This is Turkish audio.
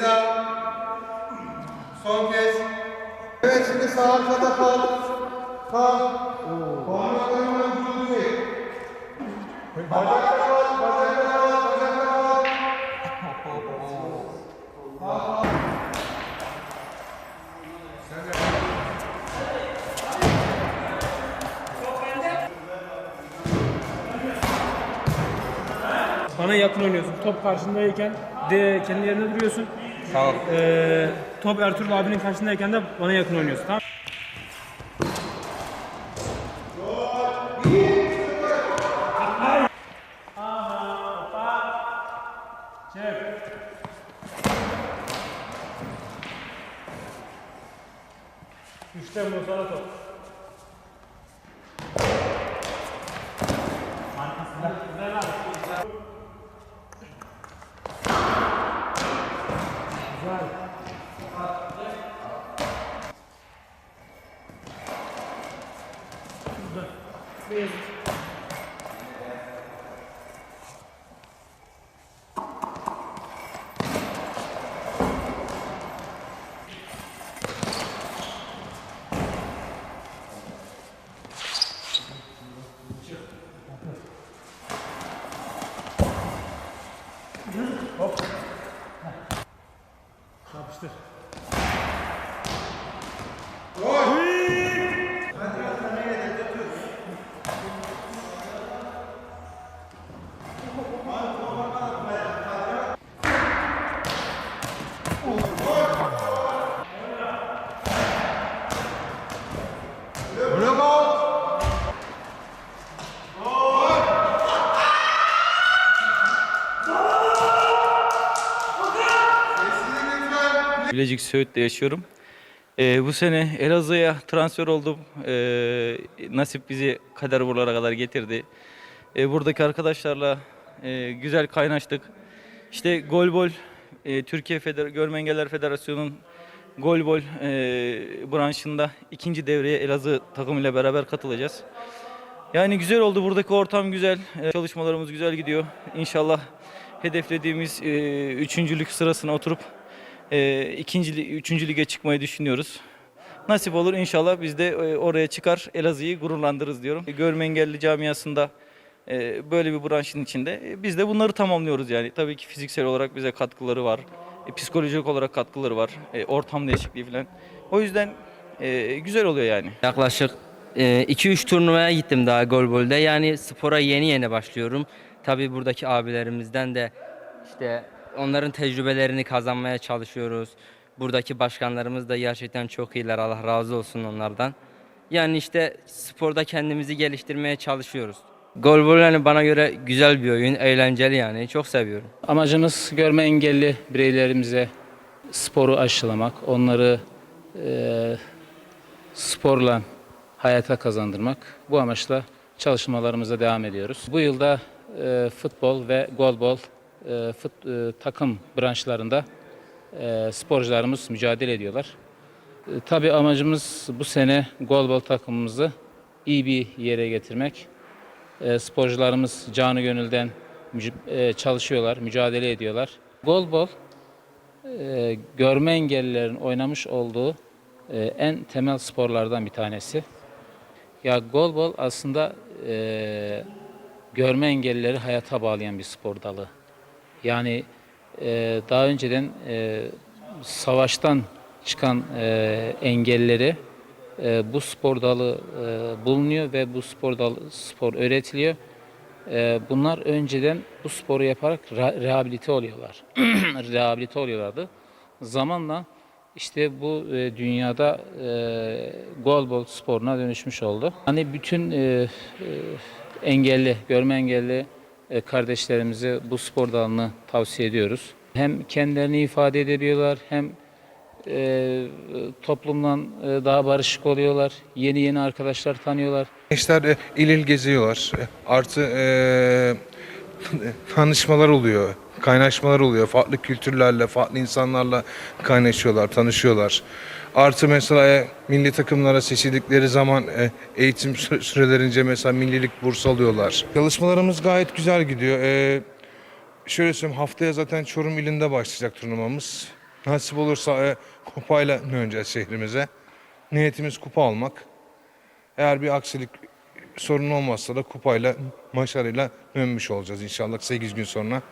Bir. Son kez. Evet şimdi sağ arkada kal. Kal. Parmaklarını vücudu kal. Bana yakın oynuyorsun. Top karşındayken de kendi yerine duruyorsun. Sağ. Ee, top Ertuğrul abinin karşısındayken de bana yakın oynuyorsun. Tamam İşte bu sana top. Vest. Hop. Bilecik Söğüt'te yaşıyorum. Ee, bu sene Elazığ'a transfer oldum. Ee, nasip bizi kader buralara kadar getirdi. Ee, buradaki arkadaşlarla e, güzel kaynaştık. İşte Golbol, e, Türkiye Feder Görme Engeller Federasyonu'nun Golbol e, branşında ikinci devreye Elazığ takımıyla beraber katılacağız. Yani güzel oldu. Buradaki ortam güzel. Ee, Çalışmalarımız güzel gidiyor. İnşallah hedeflediğimiz e, üçüncülük sırasına oturup e, ikinci, üçüncü lige çıkmayı düşünüyoruz. Nasip olur inşallah biz de e, oraya çıkar Elazığ'ı gururlandırırız diyorum. Görme engelli camiasında e, böyle bir branşın içinde e, biz de bunları tamamlıyoruz yani. Tabii ki fiziksel olarak bize katkıları var. E, psikolojik olarak katkıları var. E, ortam değişikliği falan. O yüzden e, güzel oluyor yani. Yaklaşık 2-3 turnuvaya gittim daha golbolde. Yani spora yeni yeni başlıyorum. Tabii buradaki abilerimizden de işte onların tecrübelerini kazanmaya çalışıyoruz. Buradaki başkanlarımız da gerçekten çok iyiler. Allah razı olsun onlardan. Yani işte sporda kendimizi geliştirmeye çalışıyoruz. Golbol yani bana göre güzel bir oyun, eğlenceli yani. Çok seviyorum. Amacımız görme engelli bireylerimize sporu aşılamak, onları e, sporla hayata kazandırmak. Bu amaçla çalışmalarımıza devam ediyoruz. Bu yılda e, futbol ve golbol e, fut, e, takım branşlarında e, sporcularımız mücadele ediyorlar. E, tabii amacımız bu sene golbol takımımızı iyi bir yere getirmek. E, sporcularımız canı gönülden e, çalışıyorlar, mücadele ediyorlar. Golbol e, görme engellilerin oynamış olduğu e, en temel sporlardan bir tanesi. Ya golbol aslında e, görme engellileri hayata bağlayan bir spor dalı. Yani e, daha önceden e, savaştan çıkan e, engelleri e, bu spor dalı e, bulunuyor ve bu spor dalı spor öğretiliyor. E, bunlar önceden bu sporu yaparak ra- rehabilite oluyorlar. rehabilite oluyorlardı. Zamanla işte bu e, dünyada e, golbol sporuna dönüşmüş oldu. Hani bütün e, e, engelli, görme engelli e, kardeşlerimize bu spor dalını tavsiye ediyoruz. Hem kendilerini ifade edebiliyorlar hem e, toplumdan e, daha barışık oluyorlar. Yeni yeni arkadaşlar tanıyorlar. Gençler e, il il geziyorlar. E, Artı e, tanışmalar oluyor, kaynaşmalar oluyor. Farklı kültürlerle, farklı insanlarla kaynaşıyorlar, tanışıyorlar. Artı mesela e, milli takımlara seçildikleri zaman e, eğitim süre- sürelerince mesela millilik burs alıyorlar. Çalışmalarımız gayet güzel gidiyor. E, şöyle söyleyeyim haftaya zaten Çorum ilinde başlayacak turnuvamız. Nasip olursa e, kupayla döneceğiz şehrimize. Niyetimiz kupa almak. Eğer bir aksilik sorun olmazsa da kupayla, başarıyla dönmüş olacağız inşallah 8 gün sonra.